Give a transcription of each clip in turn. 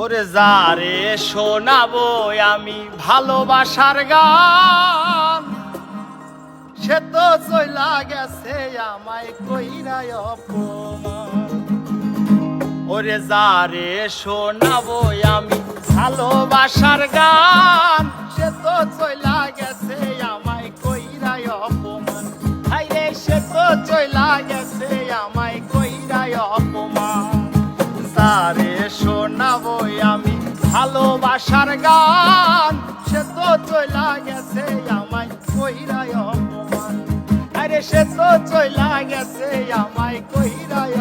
ওরে যারে শোনাবো আমি ভালোবাসার গান। সে তো চইলা গেছে আমায় কইরাই অপমান। ওরে যারে শোনাবো আমি ভালোবাসার গান। সে তো চইলা গেছে আমায় কইরাই অপমান। হাইরে, সে তো চইলা গেছে আমায় কইরাই অপমান। যারে শোনাবো আমি। ভালোবাসার গান, সে তো চইলা গেছে আমায়, কহিরায় অপমান। আরে সে তো চইলা গেছে আমায় কইরাই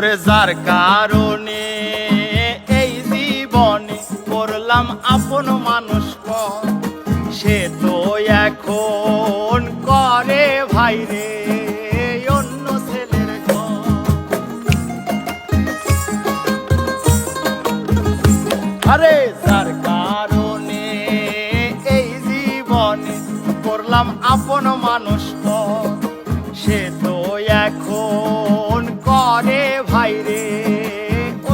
করে যার কারণে এই জীবনে করলাম আপন মানুষ। সে তো এখন করে ভাইরে অন্য ছেলের আরে যার কারণে এই জীবনে করলাম আপন মানুষ। সে তো এখন করে ভাইরে,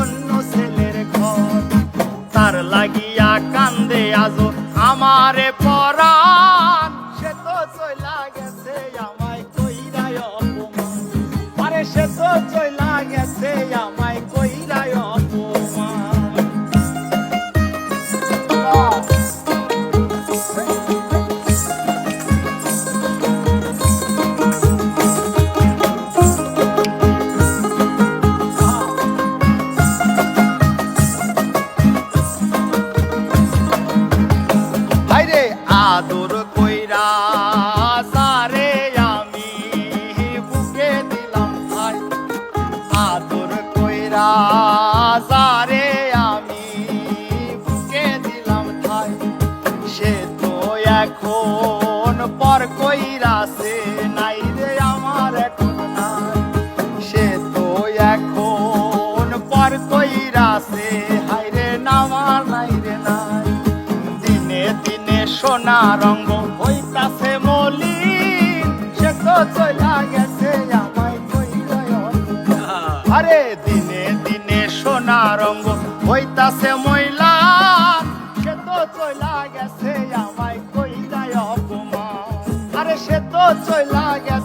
অন্য ছেলের ঘর। তার লাগিয়া কান্দে আজো আমারে পরাণ। সে তো চইলা গেছে আমায় কইরায় অপমান। আরে সে তো চইলা গেছে আমায় কইরায় আদর কইরা, সারে আমি বুকে দিলাম ভাই। আদর কইরা, সারে আমি বুকে দিলাম ভাই। সে তো এখন পর কইরাছে, নাই রে আমার এখন নাই। সে তো এখন পর কইরাছে রঙ্গ হইতাছে মলিন। সে তো চলা গেছে আরে দিনে দিনে সোনা রঙ্গ হইতাছে ময়লা সে তো চলা গেছে, আমায় কইরায় অপমান। আরে সে তো চলা গেছে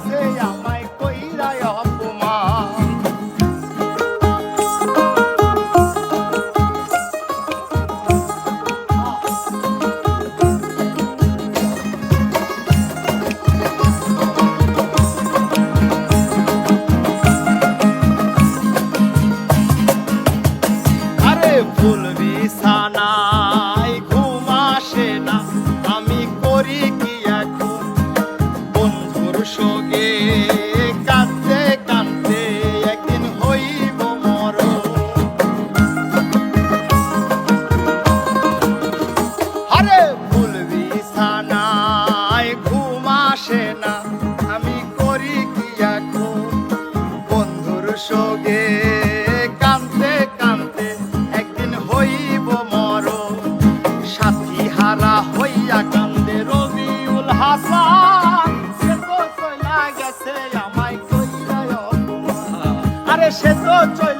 সে তো